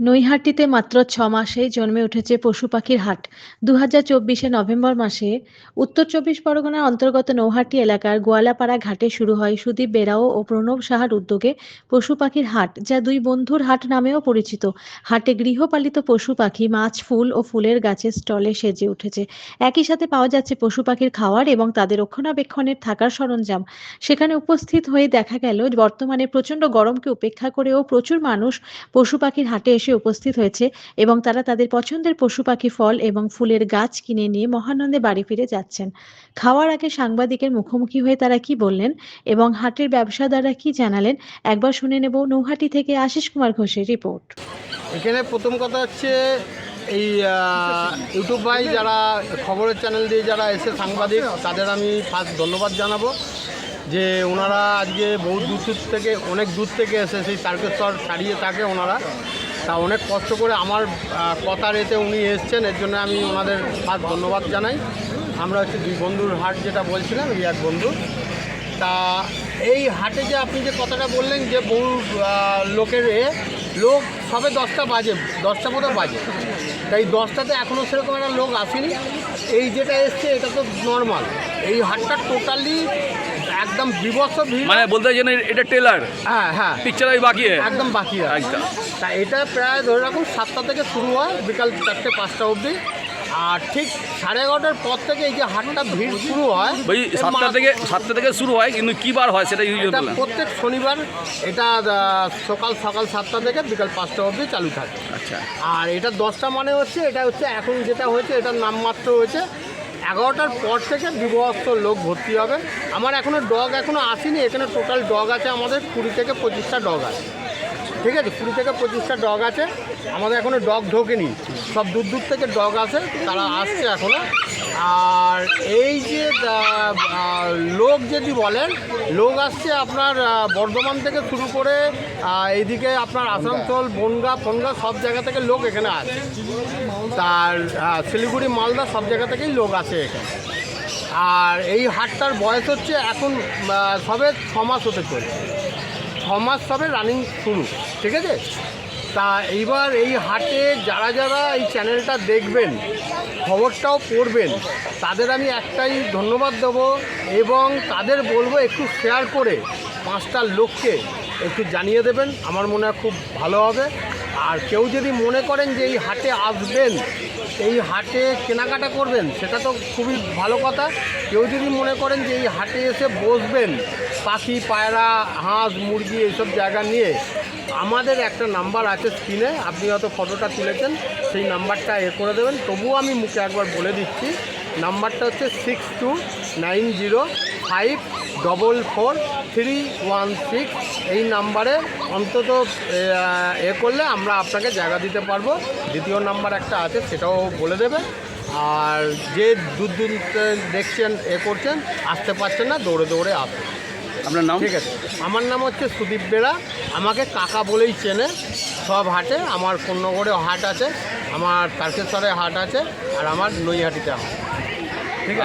নৈহাটিতে মাত্র ছ মাসেই জন্মে উঠেছে পশু পাখির হাট। দু হাজার চব্বিশে নভেম্বর মাসে উত্তর চব্বিশ পরগনার অন্তর্গত নৌহাটি এলাকার গোয়ালাপাড়া ঘাটে শুরু হয় সুদীপ বেরাও ও প্রণব সাহার উদ্যোগে পশু পাখির হাট, যা দুই বন্ধুর হাট নামেও পরিচিত। হাটে গৃহপালিত পশু পাখি, মাছ, ফুল ও ফুলের গাছের স্টলে সেজে উঠেছে। একই সাথে পাওয়া যাচ্ছে পশু পাখির খাওয়ার এবং তাদের রক্ষণাবেক্ষণের থাকার সরঞ্জাম। সেখানে উপস্থিত হয়ে দেখা গেল, বর্তমানে প্রচণ্ড গরমকে উপেক্ষা করেও প্রচুর মানুষ পশু পাখির হাটে এসে উপস্থিত হয়েছে এবং তারা তাদের পছন্দের পশু পাখি, ফল এবং ফুলের গাছ কিনে নিয়ে মহানন্দে বাড়ি ফিরে যাচ্ছেন। খাওয়ার আগে সাংবাদিকের মুখোমুখি হয়ে তারা কি বললেন এবং হাটের ব্যবসাদাররা কি জানালেন, একবার শুনে নেব নৌহাটি থেকে আশিস কুমার ঘোষের রিপোর্ট। এখানে প্রথম কথা হচ্ছে এই ইউটিউব ভাই যারা খবরের চ্যানেল দিয়ে যারা এসে সাংবাদিক, তাদের আমি ফার্স্ট ধন্যবাদ জানাব যে ওনারা আজকে বহু দূর দূর থেকে, অনেক দূর থেকে এসে সেই তারকেশ্বর ছাড়িয়ে থাকে ওনারা। তা অনেক কষ্ট করে আমার কথার এতে উনি এসছেন, এর জন্য আমি ওনাদের ফার্স্ট ধন্যবাদ জানাই। আমরা হচ্ছে দুই বন্ধুর হাট যেটা বলছিলাম এই এক বন্ধু। তা এই হাটে যে আপনি যে কথাটা বললেন যে বহু লোকের এ, লোক সবে দশটা বাজে, দশটা মতো বাজে। তাই দশটাতে এখনও সেরকম একটা লোক আসেনি। এই যেটা এসছে, এটা তো নর্মাল এই হাটটা টোটালি একদম বিভৎস ভিড়। মানে বলতে চাইছেন এটা টেলার। হ্যাঁ হ্যাঁ। পিকচার আই বাকি একদম বাকি একদম। তা এটা প্রায় ধরে রাখুন সাতটা থেকে শুরু হয় বিকাল চারটে পাঁচটা অবধি। আর ঠিক সাড়ে এগারোটার পর থেকে এই যে হাটটা ভিড় শুরু হয় এর সাতটা থেকে সাতটা থেকে শুরু হয় কিন্তু কি বার হয় সেটা ইউজ প্রত্যেক শনিবার এটা সকাল সকাল সাতটা থেকে বিকাল পাঁচটা অবধি চালু থাকে। আচ্ছা। আর এটা দশটা মানে হচ্ছে এটা হচ্ছে এখন যেটা হয়েছে এটার নামমাত্র হয়েছে এগারোটার পর থেকে বিভক্ত লোক ভর্তি হবে। আমার এখনও ডগ এখনও আসেনি, এখানে টোটাল ডগ আছে আমাদের, কুড়ি থেকে পঁচিশটা ডগ আছে। ঠিক আছে, কুড়ি থেকে পঁচিশটা ডগ আছে। আমাদের এখনও ডগ ঢোকেনি। সব দূর দূর থেকে ডগ আছে তারা আসছে এখনও আর এই যে লোক যদি বলেন, লোক আসছে আপনার বর্ধমান থেকে শুরু করে এইদিকে আপনার আসানসোল, বনগা, ফনগা সব জায়গা থেকে লোক এখানে আসে। তার শিলিগুড়ি, মালদা সব জায়গা থেকেই লোক আসে এখানে। আর এই হাটটার বয়স হচ্ছে এখন সবে ছ মাস হতে চলছে। ছ মাস সবে রানিং শুরু, ঠিক আছে? তা এইবার এই হাটে যারা যারা এই চ্যানেলটা দেখবেন, খবরটাও পড়বেন, তাদের আমি একটাই ধন্যবাদ দেবো এবং তাদের বলব একটু শেয়ার করে পাঁচটা লোককে একটু জানিয়ে দেবেন, আমার মনে হয় খুব ভালো হবে। আর কেউ যদি মনে করেন যে এই হাটে আসবেন, এই হাটে কেনাকাটা করবেন, সেটা তো খুবই ভালো কথা। কেউ যদি মনে করেন যে এই হাটে এসে বসবেন, পাখি, পায়রা, হাঁস, মুরগি, এইসব জায়গা নিয়ে, আমাদের একটা নাম্বার আছে স্ক্রিনে, আপনি হয়তো ফটোটা তুলেছেন, সেই নাম্বারটা এ করে দেবেন। তবুও আমি মুখে একবার বলে দিচ্ছি, নাম্বারটা হচ্ছে six two nine zero five double four three one six এই নাম্বারে অন্তত এ, করলে আমরা আপনাকে জায়গা দিতে পারব। দ্বিতীয় নাম্বার একটা আছে সেটাও বলে দেবে। আর যে দূর দূর দেখছেন এ করছেন আসতে পারছেন না দৌড়ে দৌড়ে আসুন। আপনার নাম? ঠিক আছে। আমার নাম হচ্ছে সুদীপ বেরা আমাকে কাকা বলেই চেনে। সব হাটে আমার কোন্নগরে হাট আছে আমার তারকেশ্বরে হাট আছে আর আমার নৈহাটিতে হাট